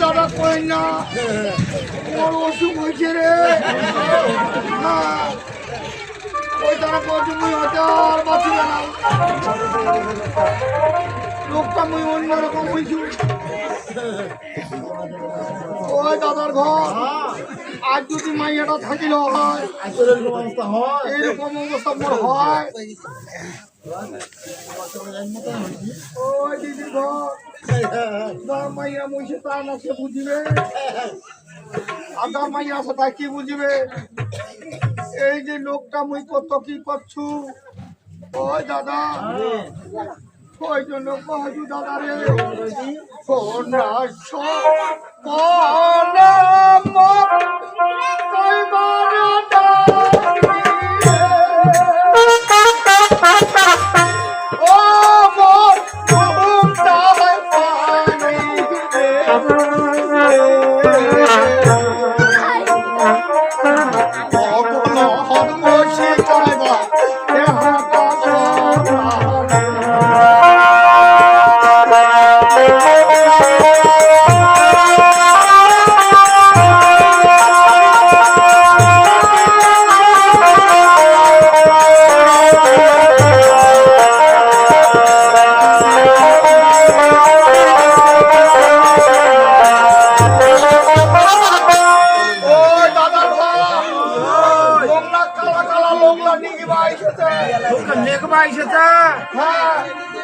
দাদা কই না? ওর অসুখ হয়েছে রে। ওই তারা কচু মুই আর বাঁচিবে না লোকটা মুই অন্যরকম হয়েছি। ওই দাদার ঘর। আজ যদি মাইয়াটা থাকিল হয় এইরকম অবস্থা মোর হয়। ওই দিদির ঘর। মাইয়া মইছে তা না, সে বুঝিবে? দার মাইয়া আছে তা কি বুঝিবে? এই যে লোকটা মুই কত কি করছু? ওই দাদা। ওই জন্য কহছু দাদা রে। সোনা সোনা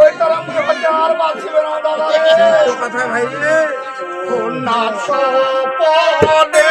ওই তারা মনে হচ্ছে আর বাঁচিবে না দাদা কথা ভাই রে কন্যা সপনে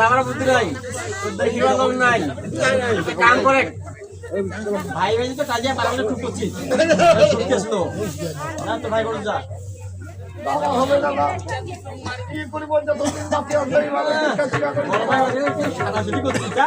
আমার বুদ্ধি নাই তোর দেখিবার লোক নাই কাম করে ভাই ভাই তো কাজে পারলে খুব করছিস না তো ভাই করে যা দাদা হবে দাদা কি করি বলছে দিন বাকি আছে সাদা সুটি করছিস যা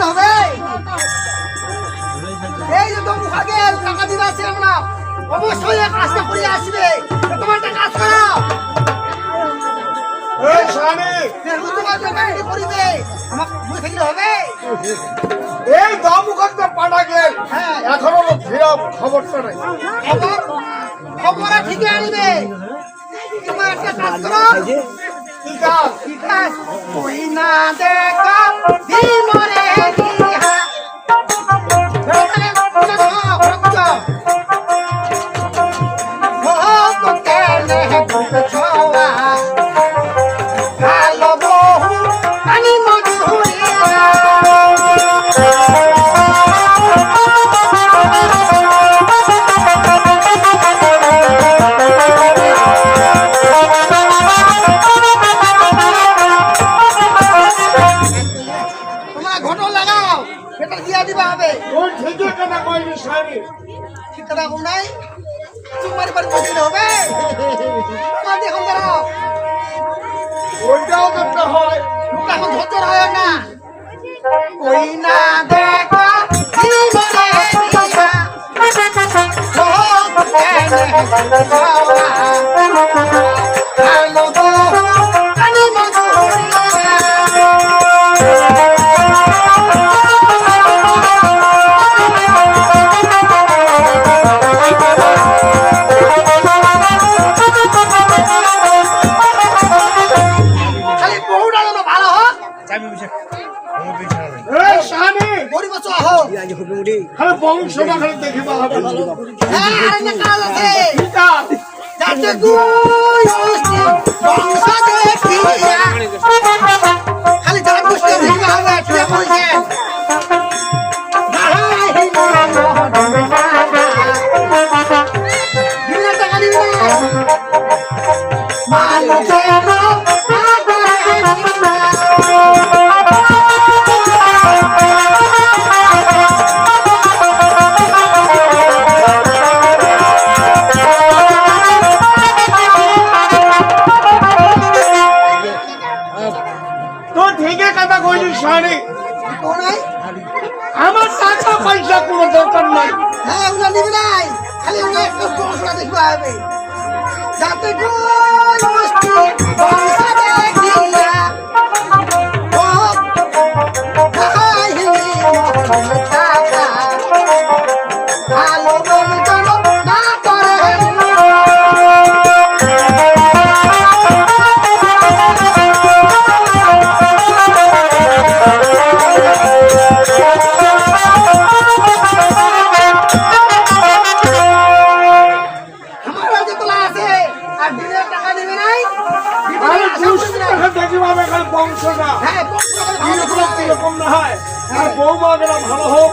তোমরা থাকলে হবে? এই যে দম আগে টাকা দিবা ছিলাম না অবশ্যই কাজটা করে আসবে। তোমার একটা কাজ করো। এই শানি তোমার টাকা করিবে। আমার দুই থাকলে হবে? এই দামুখানটা পাঠা গেল হ্যাঁ। এখনও ফিরা খবরটা নাই। খবর খবর আনবে। তোমার একটা কাজ করো। তুই না দেখা। বিমরে কেনা নাই? হবে ওইটাও করতে হয়। লোকটা এখন হয় না। ওই না দেখা জীবনে দিয়া। খালি বংশটা খালি হবে হ্যাঁ আছে ঠিক আছে যাতে গোষ্ঠী বংশ দেখিয়া খালি যারা গোষ্ঠী দেখিবা হবে হ্যাঁ বংশটা ভালো এরকম এরকম না হয়। আর বৌমাগেরা ভালো হোক।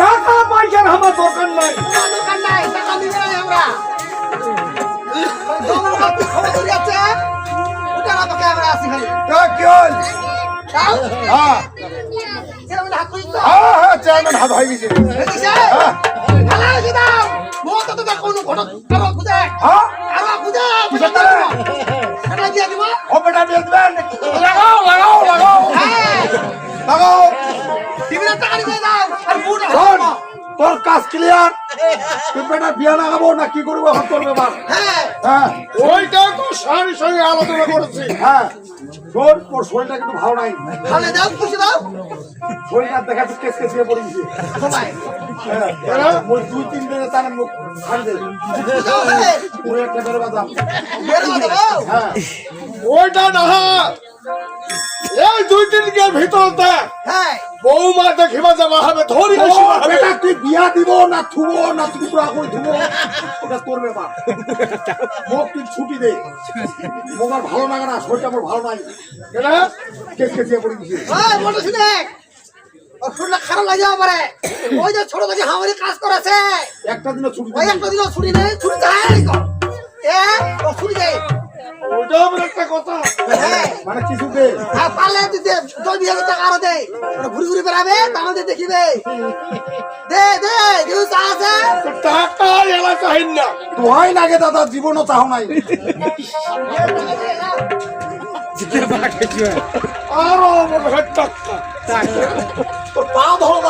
টাকা পয়সার আমার দরকার নাই। দোকান নাই টাকা দিবে আমরা। খবর ওটা আমাকে আমরা আসি খালি। কি হল? হ্যাঁ? তো। হ্যাঁ হ্যাঁ চেয়ারম্যান হাত হয়ে গেছে। দেখিছে ভালো হয়েছে দাও তো কোনো খুঁজে। হ্যাঁ। আরও খুঁজে? খুঁজে বুঝতে দে। সেটা দিয়ে দিব? ও বেটা দিয়ে দেবেন। লাগাও লাগাও লাগাও। হ্যাঁ। লাগাও। টিভির টাকা দিয়ে দাও। আর বুট তোর কাজ ক্লিয়ার তুই বেটা বিয়া লাগাবো না কি করব এখন তোর ব্যাপার? হ্যাঁ। হ্যাঁ। ওইটাও তো সারি সারি আলোচনা করেছি। হ্যাঁ। শোন তোর শরীরটা কিন্তু ভালো নাই। তাহলে দাও খুশি দাও। শরীরটা দেখাচ্ছে কেস কেস দিয়ে পড়ে দুই তিন দিনে তার মুখ একটা বেড়ে না বৌমা দেখিবা যাবা হবে ধরি বেটা তুই বিয়া দিব না থুব না টুকরা করে থুব ওটা তোর ব্যাপার মোক তুই ছুটি দে মোক আর ভালো লাগে না শরীরটা আমার ভালো নাই এটা কেস কেসিয়া পড়ে গেছি শুনলে খারাপ লাগে পারে ওই যে ছোট থেকে হামারি কাজ করেছে। একটা দিনও ছুটি ওই দিবি একটা দিনও ছুটি নেই ছুটি যায় না এ ও ছুটি দেয়। ওটা আমার একটা কথা। হ্যাঁ। মানে কিছু দে। আর পারলে দিতে দশ বিশ হাজার টাকা আরও দেয় ওরা ঘুরি ঘুরি বেড়াবে তাহলে দেখিবে। দে দে দিউ চা আছে? টাকা এলা চাহিন না। দোহাই লাগে দাদা জীবনও চাহ নাই। আরও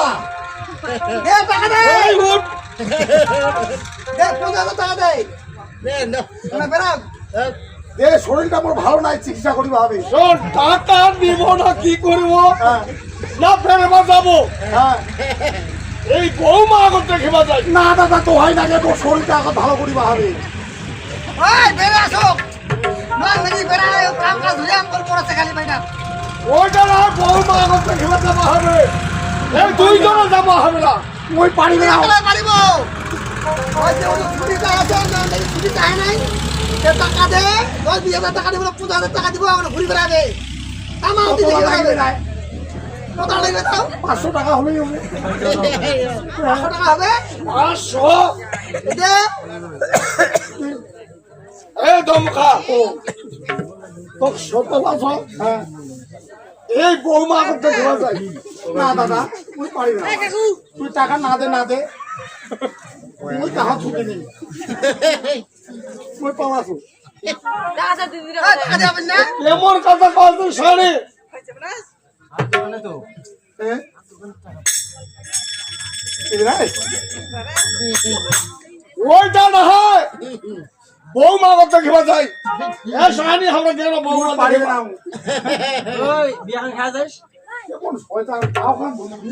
না শরীরটা আমার ভালো নাই চিকিৎসা করিবা হবে শোন টাকা নিব না কি করব না ফেরবা যাব এই বৌমা আগত যাই না দাদা তো হয় না গে তোর শরীরটা আগত ভালো করিবা আসো। না খালি ওইটা না বৌমা আগত দেখিবা যাবা হবে। এই দুইজনে যাবা হবে না ওই পারি না পারিব ওই যে ওই ছুটিটা আছে না নাকি ছুটি চায় নাই সে টাকা দে দশ বিশ হাজার টাকা দিব পঞ্চাশ হাজার টাকা দিব আমরা ঘুরি বেড়াবে আমার দিদি লাগবে না কত লাগবে তাও পাঁচশো। টাকা হলেই হবে পাঁচশো টাকা হবে। পাঁচশো। দে। এ দমকা। সত্য হ্যাঁ। এই বৌমা আগত দেখিবা যাই না দাদা তুই পারি না। তুই টাকা না দে না দে। তুই টাকা ছুটে নেই তুই এমন কথা কল তুই ওইটা না হয়। বৌমা আগত দেখিবা যাই এ শাহানি আমরা গেল বৌমা পারি না ওই বিয়া খান খাওয়া যাস? কেমন শয়তান তাও খান বলবি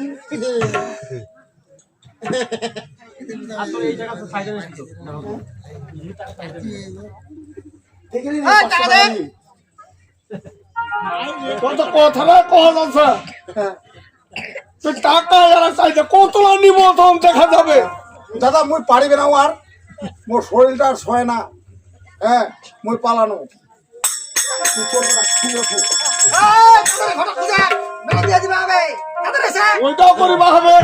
আর এই জায়গা তো ফায়দা নেই তো। ঠিক আছে টাকা দে কত কথা না কহ যাচ্ছে। তুই টাকা এরা চাইছে কতলা নিব তখন দেখা যাবে। দাদা মুই পারিবে না আর। মোর শরীরটা আর সয় না। হ্যাঁ মই পালানো। ওইটাও করিবা হবে।